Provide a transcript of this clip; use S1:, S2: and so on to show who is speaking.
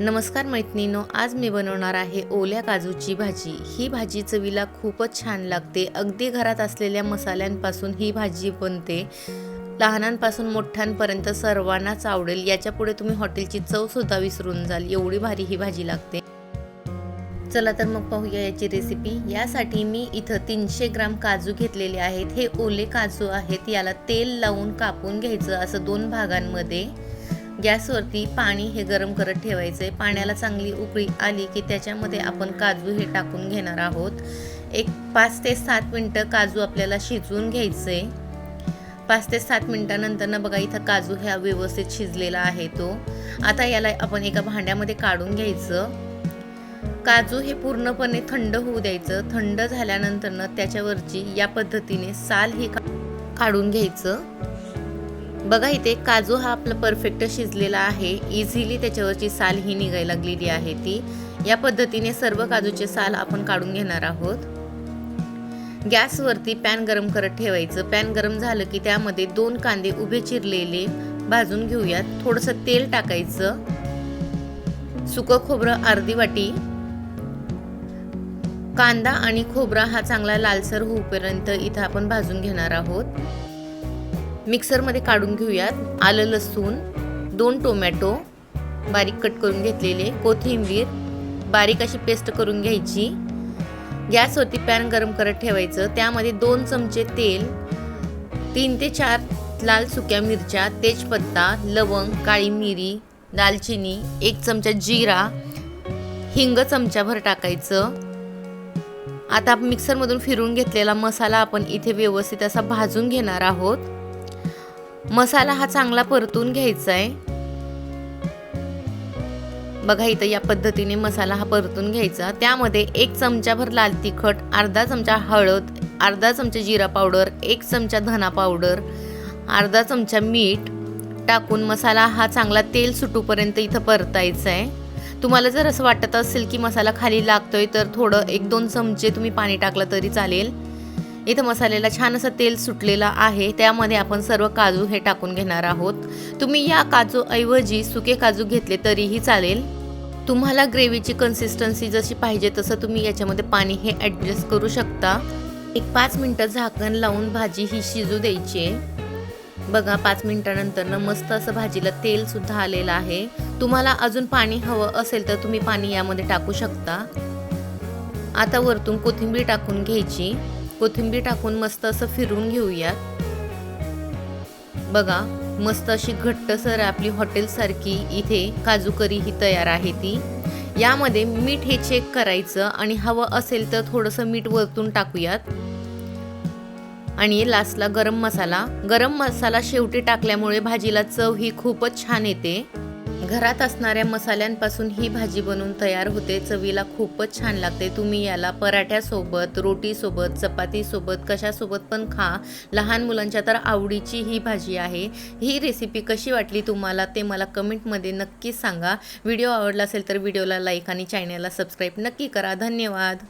S1: नमस्कार मैत्रिणीनो आज मी बनवणार आहे ओल्या काजूची भाजी. ही भाजी चवीला खूपच छान लागते. अगदी घरात असलेल्या मसाल्यांपासून ही भाजी बनते. लहानांपासून मोठ्यांपर्यंत सर्वांनाच आवडेल. याच्यापुढे तुम्ही हॉटेलची चव सुद्धा विसरून जाल. एवढी भारी ही भाजी लागते. चला तर मग पाहूया याची रेसिपी यासाठी मी इथं तीनशे ग्राम काजू घेतलेले आहेत. हे ओले काजू आहेत. याला तेल लावून कापून घ्यायचं असं दोन भागांमध्ये. गॅसवरती पाणी हे गरम करत ठेवायचं. आहे पाण्याला चांगली उकळी आली की त्याच्यामध्ये आपण काजू हे टाकून घेणार आहोत. एक पाच ते सात मिनटं काजू आपल्याला शिजवून घ्यायचे. पाच ते सात मिनटानंतर ना बघा इथं काजू ह्या व्यवस्थित शिजलेला आहे तो. आता याला आपण एका भांड्यामध्ये काढून घ्यायचं. काजू हे पूर्णपणे थंड होऊ द्यायचं. थंड झाल्यानंतर ना त्याच्यावरची या पद्धतीने साल हे का काढून घ्यायचं. बघा इथे काजू हा आपला परफेक्ट शिजलेला आहे. इझिली त्याच्यावरची साल ही निघायला लागलेली आहे ती. या पद्धतीने सर्व काजूचे साल आपण काढून घेणार आहोत. गॅसवरती पॅन गरम करत ठेवायचं. पॅन गरम झालं की त्यामध्ये दोन कांदे उभे चिरलेले भाजून घेऊयात. थोडंसं तेल टाकायचं. सुकं खोबरं अर्धी वाटी. कांदा आणि खोबरा हा चांगला लालसर होऊपर्यंत इथं आपण भाजून घेणार आहोत. मिक्सरमध्ये काढून घेऊयात. आलं लसूण दोन टोमॅटो बारीक कट करून घेतलेले कोथिंबीर बारीक अशी पेस्ट करून घ्यायची. गॅसवरती पॅन गरम करत ठेवायचं. त्यामध्ये दोन चमचे तेल तीन ते चार लाल सुक्या मिरच्या तेजपत्ता लवंग काळी मिरी दालचिनी एक चमचा जिरा हिंग चमचाभर टाकायचं. आता मिक्सरमधून फिरून घेतलेला मसाला आपण इथे व्यवस्थित असा भाजून घेणार आहोत. मसाला हा चांगला परतून घ्यायचा आहे बघा इथं या पद्धतीने मसाला हा परतून घ्यायचा. त्यामध्ये एक चमचाभर लाल तिखट अर्धा चमचा हळद अर्धा चमचा जिरा पावडर एक चमचा धना पावडर अर्धा चमचा मीठ टाकून मसाला हा चांगला तेल सुटूपर्यंत इथं परतायचा आहे तुम्हाला जर असं वाटत असेल की मसाला खाली लागतोय तर थोडं एक दोन चमचे तुम्ही पाणी टाकलं तरी चालेल. इथं मसाल्याला छान असं तेल सुटलेलं आहे. त्यामध्ये आपण सर्व काजू हे टाकून घेणार आहोत. तुम्ही या काजू ऐवजी सुके काजू घेतले तरीही चालेल. तुम्हाला ग्रेव्हीची कन्सिस्टन्सी जशी पाहिजे तसं तुम्ही याच्यामध्ये पाणी हे ॲडजस्ट करू शकता. एक पाच मिनटं झाकण लावून भाजी ही शिजू द्यायची आहे. बघा पाच मिनिटानंतर ना मस्त असं भाजीला तेल सुद्धा आलेलं आहे. तुम्हाला अजून पाणी हवं असेल तर तुम्ही पाणी यामध्ये टाकू शकता. आता वरतून कोथिंबीर टाकून घ्यायची. कोथिंबीर टाकून मस्त असं फिरून घेऊयात. बघा मस्त अशी घट्टसर आपली हॉटेलसारखी इथे काजू करी ही तयार आहे ती. यामध्ये मीठ हे चेक करायचं आणि हवं असेल तर थोडंसं मीठ वरतून टाकूयात. आणि लास्टला गरम मसाला. गरम मसाला शेवटी टाकल्यामुळे भाजीला चव ही खूपच छान येते. घरात असणाऱ्या मसाल्यांपासून ही भाजी बनवून तयार होते. चवीला खूपच छान लागते. तुम्ही याला पराठ्यासोबत रोटीसोबत चपातीसोबत कशासोबत पण खा. लहान मुलांच्या तर आवडीची ही भाजी आहे. ही रेसिपी कशी वाटली तुम्हाला ते मला कमेंटमध्ये नक्कीच सांगा. व्हिडिओ आवडला असेल तर व्हिडिओला लाईक आणि चॅनलला सबस्क्राईब नक्की करा. धन्यवाद.